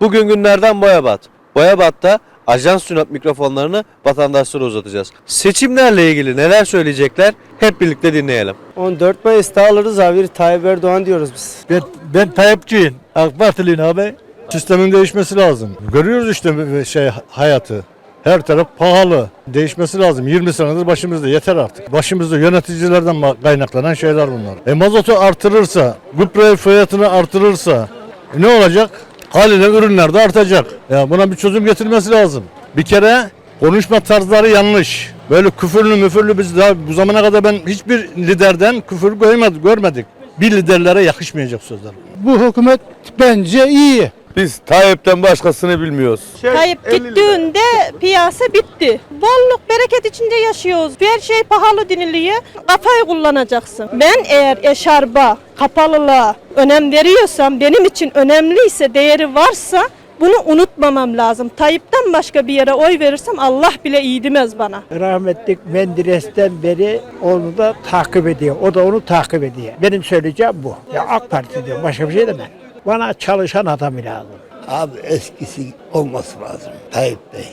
Bugün günlerden Boyabat. Boyabat'ta ajans sünat mikrofonlarını vatandaşlara uzatacağız. Seçimlerle ilgili neler söyleyecekler hep birlikte dinleyelim. 14 Mayıs'ta alırız abi. Tayyip Erdoğan diyoruz biz. Ben, ben Tayyipçiyim. AK Partiliyim abi. Sistemin değişmesi lazım. Görüyoruz işte şey hayatı. Her taraf pahalı. Değişmesi lazım. 20 senedir başımızda yeter artık. Başımızda yöneticilerden kaynaklanan şeyler bunlar. E mazotu artırırsa, gübre fiyatını artırırsa e ne olacak? Haliyle ürünler de artacak. Ya buna bir çözüm getirmesi lazım. Bir kere konuşma tarzları yanlış. Böyle küfürlü müfürlü biz daha bu zamana kadar ben hiçbir liderden küfür görmedik. Bir liderlere yakışmayacak sözler. Bu hükümet bence iyi. Biz Tayyip'ten başkasını bilmiyoruz. Tayyip gittiğinde piyasa bitti. Bolluk bereket içinde yaşıyoruz. Her şey pahalı deniliyor. Kafayı kullanacaksın. Ben eğer eşarba, kapalılığa önem veriyorsam, benim için önemliyse, değeri varsa bunu unutmamam lazım. Tayyip'ten başka bir yere oy verirsem Allah bile iyi demez bana. Rahmetlik Menderes'ten beri onu da takip ediyor. O da onu takip ediyor. Benim söyleyeceğim bu. Ya AK Parti diyor. Başka bir şey demem. Bana çalışan adam lazım. Abi eskisi olması lazım Tayyip Bey.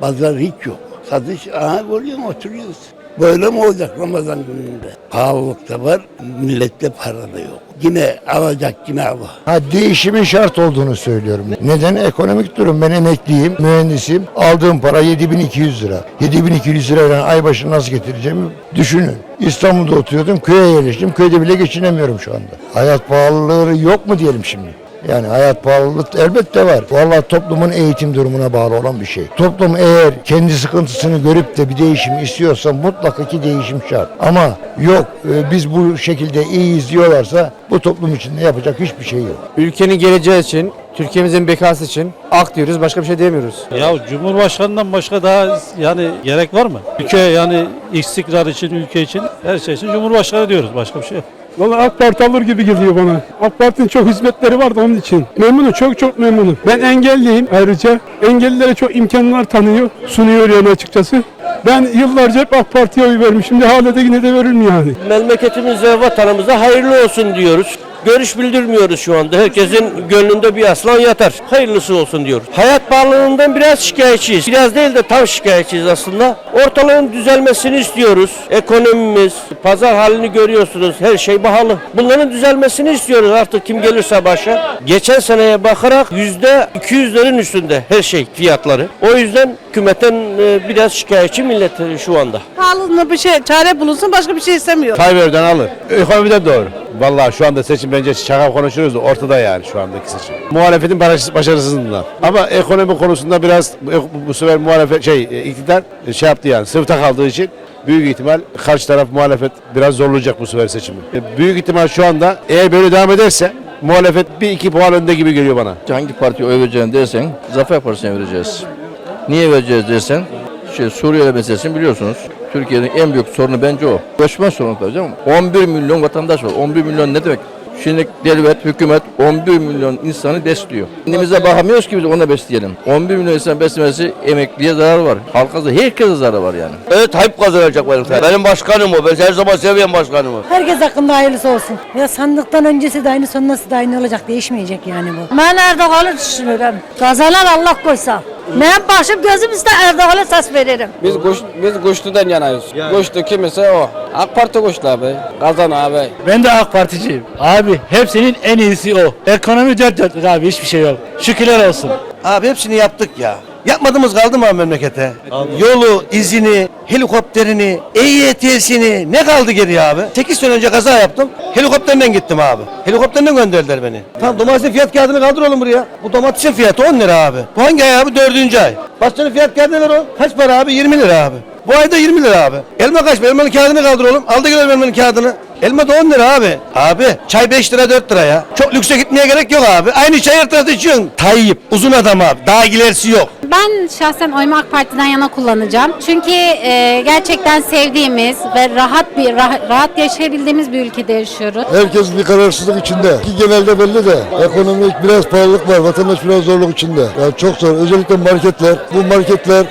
Pazar hiç yok. Satış aha musun oturuyoruz. Böyle mi olacak Ramazan gününde? Pahalılık da var, millette para da yok. Yine alacak yine Allah. Ha, değişimin şart olduğunu söylüyorum. Neden? Ekonomik durum. Ben emekliyim, mühendisim. Aldığım para 7200 lira. 7200 lirayla ay başını nasıl getireceğimi düşünün. İstanbul'da oturuyordum, köye yerleştim. Köyde bile geçinemiyorum şu anda. Hayat pahalılığı yok mu diyelim şimdi? Yani hayat pahalılığı elbette var. Vallahi toplumun eğitim durumuna bağlı olan bir şey. Toplum eğer kendi sıkıntısını görüp de bir değişim istiyorsa mutlaka ki değişim şart. Ama yok e, biz bu şekilde iyiyiz diyorlarsa bu toplum için de yapacak hiçbir şey yok. Ülkenin geleceği için, Türkiye'mizin bekası için ak diyoruz. Başka bir şey diyemiyoruz. Ya Cumhurbaşkanından başka daha yani gerek var mı? Ülke yani istikrar için, ülke için her şey için Cumhurbaşkanı diyoruz. Başka bir şey yok. Valla AK Parti alır gibi geliyor bana. AK Parti'nin çok hizmetleri vardı onun için. Memnunum, çok çok memnunum. Ben engelliyim ayrıca. Engellilere çok imkanlar tanıyor, sunuyor yani açıkçası. Ben yıllarca hep AK Parti'ye oy vermişim de hala da yine de veririm yani. memleketimize vatanımıza hayırlı olsun diyoruz. Görüş bildirmiyoruz şu anda. Herkesin gönlünde bir aslan yatar. Hayırlısı olsun diyoruz. Hayat pahalılığından biraz şikayetçiyiz. Biraz değil de tam şikayetçiyiz aslında. Ortalığın düzelmesini istiyoruz. Ekonomimiz, pazar halini görüyorsunuz. Her şey pahalı. Bunların düzelmesini istiyoruz artık kim gelirse başa. Geçen seneye bakarak yüzde 200'lerin üstünde her şey fiyatları. O yüzden hükümetten e, biraz şikayetçi millet şu anda. Pahalılığına bir şey, çare bulunsun başka bir şey istemiyor. Tayyip Erdoğan alır. Ekonomide doğru. Vallahi şu anda seçim bence şaka konuşuyoruz da ortada yani şu andaki seçim. Muhalefetin başarısız- başarısızlığından. Ama ekonomi konusunda biraz bu, bu sefer muhalefet şey e, iktidar e, şey yaptı yani sınıfta kaldığı için büyük ihtimal karşı taraf muhalefet biraz zorlayacak bu sefer seçimi. E, Büyük ihtimal şu anda eğer böyle devam ederse muhalefet bir iki puan önde gibi geliyor bana. Hangi partiye oy vereceğini dersen Zafer Partisi'ne vereceğiz. Niye vereceğiz dersen şey, Suriye meselesini biliyorsunuz. Türkiye'nin en büyük sorunu bence o. Göçmen sorunu tabii canım. 11 milyon vatandaş var. 11 milyon ne demek? Şimdi devlet, hükümet 11 milyon insanı besliyor. Kendimize bakamıyoruz ki biz ona besleyelim. 11 milyon insan beslemesi emekliye zarar var. Halka da herkese zarar var yani. Evet Tayyip kazanacak benim. Benim başkanım o. Ben her zaman seviyorum başkanımı. Herkes hakkında hayırlısı olsun. Ya sandıktan öncesi de aynı sonrası da aynı olacak. Değişmeyecek yani bu. Ben Erdoğan'ı düşünürüm. Kazanan Allah koysa. Ben başım gözüm iste Erdoğan'a ses veririm. Biz kuş, biz kuşludan yanayız. Kuşlu kimse o. AK Parti kuşlu abi. Kazan abi. Ben de AK Particiyim. Abi hepsinin en iyisi o. Ekonomi dört dörtlük abi hiçbir şey yok. Şükürler olsun. Abi hepsini yaptık ya. Yapmadığımız kaldı mı abi memlekete? Yolu, izini, helikopterini, EYT'sini ne kaldı geriye abi? 8 sene önce kaza yaptım. Helikopterden gittim abi. Helikopterden gönderdiler beni. Tamam domatesin fiyat kağıdını kaldır oğlum buraya. Bu domatesin fiyatı 10 lira abi. Bu hangi ay abi? Dördüncü ay. Başkanın fiyat kağıdı ne ver o? Kaç para abi? 20 lira abi. Bu ayda 20 lira abi. Elma kaç? Elmanın kağıdını kaldır oğlum. Al da gel elmanın kağıdını. Elma da 10 lira abi. Abi çay 5 lira 4 lira ya. Çok lükse gitmeye gerek yok abi. Aynı çay her tarafta içiyorsun. Tayyip uzun adam abi. Daha ilerisi yok. Ben şahsen oyumu AK Parti'den yana kullanacağım. Çünkü e, gerçekten sevdiğimiz ve rahat bir rah- rahat yaşayabildiğimiz bir ülkede yaşıyoruz. Herkes bir kararsızlık içinde. Ki genelde belli de ekonomik biraz pahalılık var. Vatandaş biraz zorluk içinde. Yani çok zor. Özellikle marketler. Bu marketler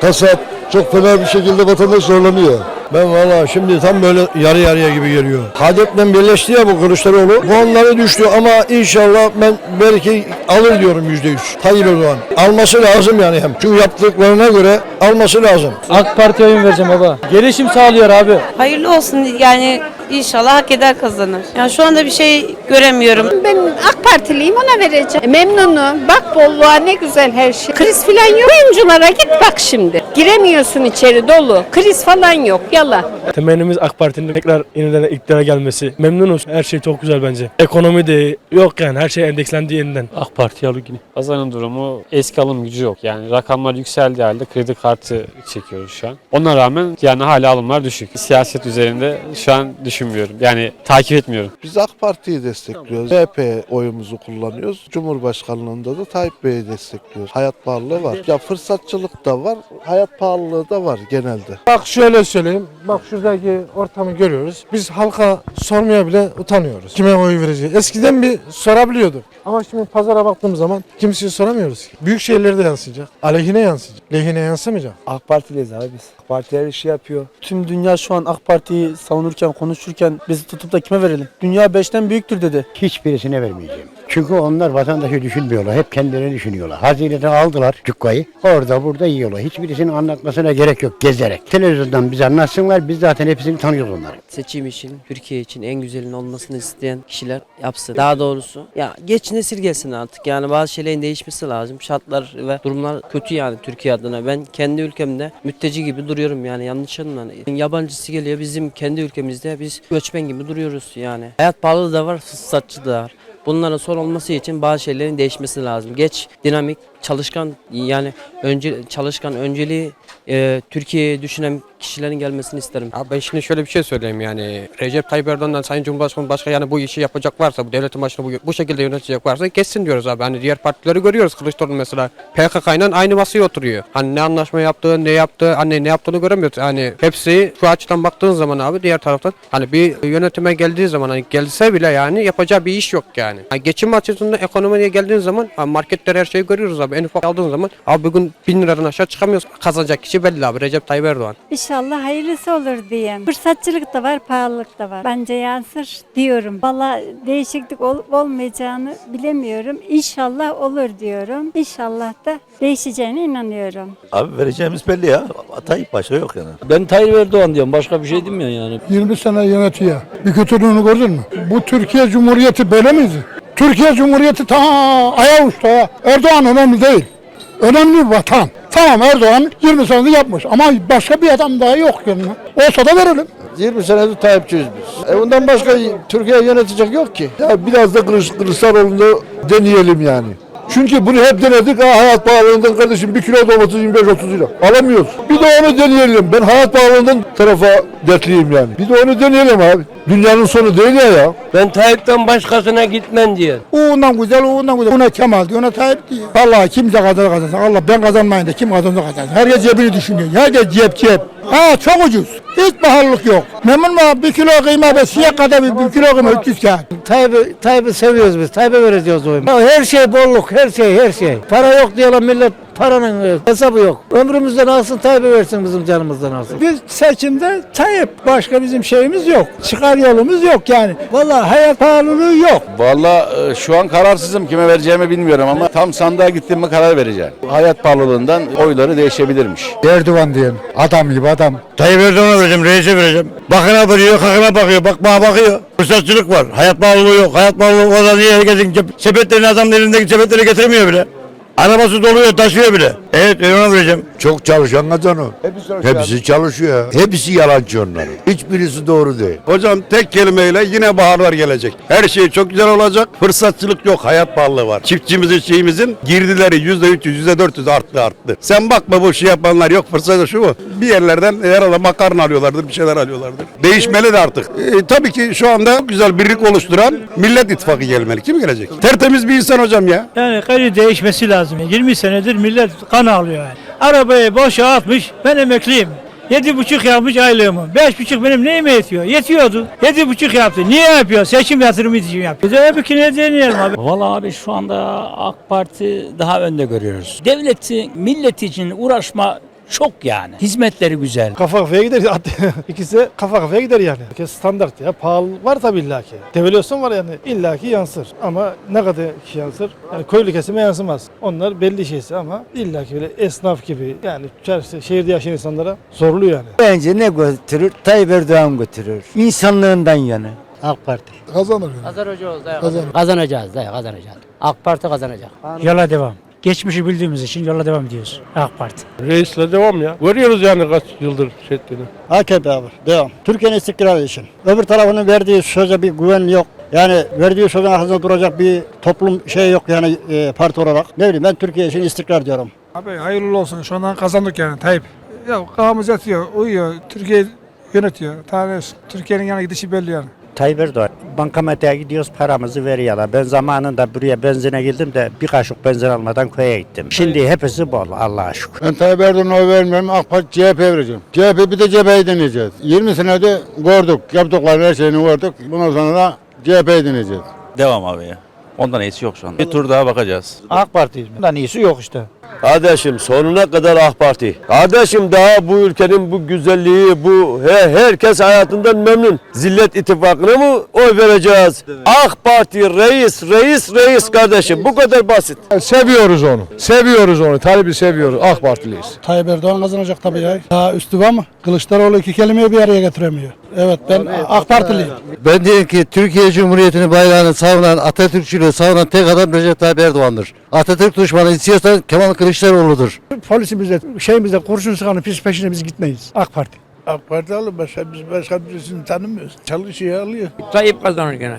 kasap Çok fena bir şekilde vatandaş zorlanıyor. Ben valla şimdi tam böyle yarı yarıya gibi geliyor. Hadep'le birleşti ya bu Kılıçdaroğlu. Puanları düştü ama inşallah ben belki alır diyorum yüzde yüz. Tayyip Erdoğan. Alması lazım yani hem. Çünkü yaptıklarına göre alması lazım. AK Parti'ye oyun vereceğim baba. Gelişim sağlıyor abi. Hayırlı olsun yani inşallah hak eder kazanır. Yani şu anda bir şey göremiyorum. Ben AK Partiliyim ona vereceğim. Memnunum. Bak bolluğa ne güzel her şey. Kriz falan yok. Oyunculara git bak şimdi. Giremiyorsun içeri dolu. Kriz falan yok. Yalan. Temennimiz AK Parti'nin tekrar yeniden iktidara gelmesi. Memnunuz. Her şey çok güzel bence. Ekonomi de yok yani her şey endekslendi yeniden. AK Parti alır yine. Pazarın durumu eski alım gücü yok. Yani rakamlar yükseldiği halde kredi kartı çekiyoruz şu an. Ona rağmen yani hala alımlar düşük. Siyaset üzerinde şu an düşünmüyorum. Yani takip etmiyorum. Biz AK Parti'yi destekliyoruz. CHP oyumuzu kullanıyoruz. Cumhurbaşkanlığında da Tayyip Bey'i destekliyoruz. Hayat pahalılığı var. Ya fırsatçılık da var, hayat pahalılığı da var genelde. Bak şöyle söyleyeyim. Bak şuradaki ortamı görüyoruz. Biz halka sormaya bile utanıyoruz. Kime oy vereceği. Eskiden bir sorabiliyorduk. Ama şimdi pazara baktığımız zaman kimseye soramıyoruz ki. Büyük şehirlerde yansıyacak. Aleyhine yansıyacak. Lehine yansımayacak. AK Parti'deyiz abi biz. AK Parti her işi yapıyor. Tüm dünya şu an AK Parti'yi savunurken, konuşurken bizi tutup da kime verelim? Dünya beşten büyüktür dedi. Hiçbirisine vermeyeceğim. Çünkü onlar vatandaşı düşünmüyorlar. Hep kendilerini düşünüyorlar. Hazineden aldılar cukkayı. Orada burada yiyorlar. Hiçbirisinin anlatmasına gerek yok gezerek. Televizyondan bize anlatsınlar. Biz zaten hepsini tanıyoruz onları. Seçim için, Türkiye için en güzelin olmasını isteyen kişiler yapsın. Daha doğrusu ya geç nesil gelsin artık. Yani bazı şeylerin değişmesi lazım. Şartlar ve durumlar kötü yani Türkiye adına. Ben kendi ülkemde mülteci gibi duruyorum yani yanlış anlamayın. Yabancısı geliyor bizim kendi ülkemizde biz göçmen gibi duruyoruz yani. Hayat pahalı da var, fırsatçı da var. Bunların son olması için bazı şeylerin değişmesi lazım. Geç, dinamik, çalışkan yani önce çalışkan önceliği e, Türkiye'yi düşünen kişilerin gelmesini isterim. Abi ben şimdi şöyle bir şey söyleyeyim yani Recep Tayyip Erdoğan'dan Sayın Cumhurbaşkanı başka yani bu işi yapacak varsa bu devletin başını bu, bu şekilde yönetecek varsa geçsin diyoruz abi. Hani diğer partileri görüyoruz Kılıçdaroğlu mesela PKK'yla aynı masaya oturuyor. Hani ne anlaşma yaptı ne yaptı hani ne yaptığını göremiyoruz. Hani hepsi şu açıdan baktığın zaman abi diğer taraftan hani bir yönetime geldiği zaman hani gelse bile yani yapacağı bir iş yok yani. Hani geçim açısından ekonomiye geldiğin zaman hani marketler her şeyi görüyoruz abi. En ufak aldığın zaman abi bugün bin liradan aşağı çıkamıyoruz. Kazanacak kişi belli abi Recep Tayyip Erdoğan. İnşallah hayırlısı olur diyeyim. Fırsatçılık da var, pahalılık da var. Bence yansır diyorum. Valla değişiklik olup olmayacağını bilemiyorum. İnşallah olur diyorum. İnşallah da değişeceğine inanıyorum. Abi vereceğimiz belli ya. Tayyip başka yok yani. Ben Tayyip Erdoğan diyorum. Başka bir şey demiyorum yani. 20 sene yönetiyor. Bir kötülüğünü gördün mü? Bu Türkiye Cumhuriyeti böyle miydi? Türkiye Cumhuriyeti ta ayağı uçtu ya. Erdoğan önemli değil. Önemli vatan. Tamam Erdoğan 20 senedir yapmış ama başka bir adam daha yok yanına. Olsa da verelim. 20 senedir Tayyipçiyiz biz. E bundan başka Türkiye yönetecek yok ki. Ya biraz da Kılıç, Kılıçdaroğlu'nu deneyelim yani. Çünkü bunu hep denedik. Ha, hayat pahalılığından kardeşim bir kilo domates 25-30 lira. Alamıyoruz. Bir de onu deneyelim. Ben hayat pahalılığından tarafa dertliyim yani. Bir de onu deneyelim abi. Dünyanın sonu değil ya ya. Ben Tayyip'ten başkasına gitmem diyor. Uğundan güzel, uğundan güzel. Ona Kemal diyor, ona Tayyip diyor. Vallahi kimse kazanır kazansın. Allah ben kazanmayın da kim kazanır kazansın. Herkes cebini düşünüyor. Herkes cep cep. Ha çok ucuz. Hiç pahalılık yok. Memnun mu? Bir kilo kıyma ve siyah kadar bir, bir kilo kıyma 300 kağıt. Tayyip'i Tayyip'i seviyoruz biz. Tayyip'e vereceğiz oyunu. Her şey bolluk, her şey, her şey. Para yok diyorlar millet. Paranın e, hesabı yok. Ömrümüzden alsın Tayyip'e versin bizim canımızdan alsın. Biz seçimde Tayyip başka bizim şeyimiz yok. Çıkar yolumuz yok yani. Vallahi hayat pahalılığı yok. Valla e, şu an kararsızım kime vereceğimi bilmiyorum ama tam sandığa gittim mi karar vereceğim. Hayat pahalılığından oyları değişebilirmiş. Erdoğan diyen adam gibi adam. Tayyip Erdoğan'a vereceğim, reise vereceğim. Bakına bakıyor, kakına bakıyor, bak bana bakıyor. Fırsatçılık var. Hayat pahalılığı yok. Hayat pahalılığı o da niye herkesin sepetlerini adam elindeki sepetleri getiremiyor bile. Arabası doluyor, taşıyor bile. Evet, ben ona vereceğim. Çok çalışan kadın o. Hepsi çalışıyor. Hepsi yalancı onların. Hiçbirisi doğru değil. Hocam tek kelimeyle yine baharlar gelecek. Her şey çok güzel olacak. Fırsatçılık yok, hayat pahalılığı var. Çiftçimizin şeyimizin girdileri yüzde 300, yüzde 400 arttı arttı. Sen bakma bu şey yapanlar yok fırsatı şu bu. Bir yerlerden herhalde makarna alıyorlardır, bir şeyler alıyorlardır. Değişmeli de artık. E, tabii ki şu anda güzel birlik oluşturan Millet İttifakı gelmeli. Kim gelecek? Tertemiz bir insan hocam ya. Yani gayri değişmesi lazım. 20 senedir millet kan ağlıyor yani. Arabayı boşa atmış. Ben emekliyim. Yedi buçuk yapmış aylığımı. Beş buçuk benim neyime yetiyor? Yetiyordu. Yedi buçuk yaptı. Niye yapıyor? Seçim yatırımı için yapıyor. Bir de hep ikine deneyelim abi. Valla abi şu anda AK Parti daha önde görüyoruz. Devleti, millet için uğraşma Çok yani. Hizmetleri güzel. Kafa kafaya gider. İkisi kafa kafaya gider yani. Herkes standart ya. Pahalı var tabii illaki. Devalüasyon var yani. illaki yansır. Ama ne kadar ki yansır? Yani köylü kesime yansımaz. Onlar belli şeysi ama illaki böyle esnaf gibi yani çarşı, şehirde yaşayan insanlara zorluyor yani. Bence ne götürür? Tayyip Erdoğan götürür. İnsanlığından yana. AK Parti. Kazanır. Kazanacağız dayı. Kazanır. Kazanacağız dayı kazanacağız. AK Parti kazanacak. Yola devam. Geçmişi bildiğimiz için yola devam ediyoruz. AK Parti. Reisle devam ya. Görüyoruz yani kaç yıldır ettiğini. AKP abi. Devam. Türkiye'nin istikrarı için. Öbür tarafının verdiği söze bir güven yok. Yani verdiği sözün arkasında duracak bir toplum şey yok yani e, parti olarak. Ne bileyim ben Türkiye için istikrar diyorum. Abi hayırlı olsun. Şu an kazandık yani Tayyip. Ya kafamız yatıyor, uyuyor. Türkiye yönetiyor. Tane Türkiye'nin yana gidişi belli yani. Tayyip Erdoğan. Bankamatiğe gidiyoruz paramızı veriyorlar. Ben zamanında buraya benzine girdim de bir kaşık benzin almadan köye gittim. Şimdi hepsi bol Allah'a şükür. Ben Tayyip Erdoğan'a oy vermiyorum. AK Parti CHP vereceğim. CHP bir de CHP'yi deneyeceğiz. 20 senede gördük. Yaptıkları her şeyini gördük. Bundan sonra da CHP'yi deneyeceğiz. Devam abi ya. Ondan iyisi yok şu anda. Bir tur daha bakacağız. AK Parti'yiz. Bundan iyisi yok işte. Kardeşim sonuna kadar AK Parti. Kardeşim daha bu ülkenin bu güzelliği, bu he, herkes hayatından memnun. Zillet ittifakına mı oy vereceğiz? AK Parti reis, reis, reis kardeşim. Bu kadar basit. Seviyoruz onu. Seviyoruz onu. Tayyip'i seviyoruz. AK Partiliyiz. Tayyip Erdoğan kazanacak tabii ya. Daha üstü var mı? Kılıçdaroğlu iki kelimeyi bir araya getiremiyor. Evet ben AK Partiliyim. Ben diyorum ki Türkiye Cumhuriyeti'nin bayrağını savunan, Atatürkçülüğü savunan tek adam Recep Tayyip Erdoğan'dır. Atatürk düşmanı istiyorsan Kemal Kılıçdaroğlu'dur. Polisimizde, şeyimizde kurşun sıkanın pis peşine biz gitmeyiz. AK Parti. AK Parti alır başka biz başka birisini tanımıyoruz. Çalışıyor alıyor. Tayyip kazanır gene.